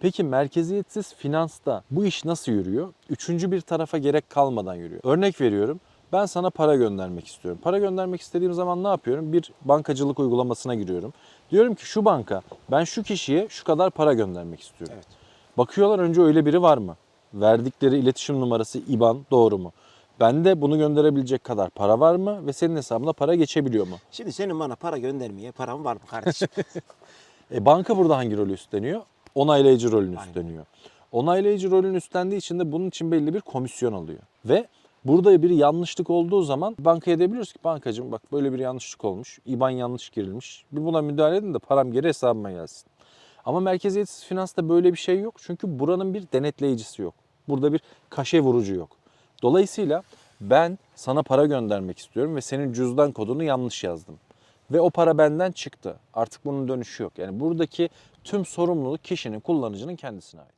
Peki merkeziyetsiz finansta bu iş nasıl yürüyor? Üçüncü bir tarafa gerek kalmadan yürüyor. Örnek veriyorum. Ben sana para göndermek istiyorum. Para göndermek istediğim zaman ne yapıyorum? Bir bankacılık uygulamasına giriyorum. Diyorum ki şu banka ben şu kişiye şu kadar para göndermek istiyorum. Evet. Bakıyorlar önce öyle biri var mı? Verdikleri iletişim numarası IBAN doğru mu? Bende bunu gönderebilecek kadar para var mı ve senin hesabına para geçebiliyor mu? Şimdi senin bana para göndermeye param var mı kardeşim? E, banka burada hangi rolü üstleniyor? Onaylayıcı rolünü Aynen. üstleniyor. Onaylayıcı rolünü üstlendiği için de bunun için belli bir komisyon alıyor. Ve burada bir yanlışlık olduğu zaman bankaya diyebiliyoruz ki bankacığım bak böyle bir yanlışlık olmuş. IBAN yanlış girilmiş. Bir buna müdahale edin de param geri hesabıma gelsin. Ama merkeziyetsiz finansta böyle bir şey yok. Çünkü buranın bir denetleyicisi yok. Burada bir kaşe vurucu yok. Dolayısıyla ben sana para göndermek istiyorum ve senin cüzdan kodunu yanlış yazdım. Ve o para benden çıktı. Artık bunun dönüşü yok. Yani buradaki tüm sorumluluk kişinin, kullanıcının kendisine ait.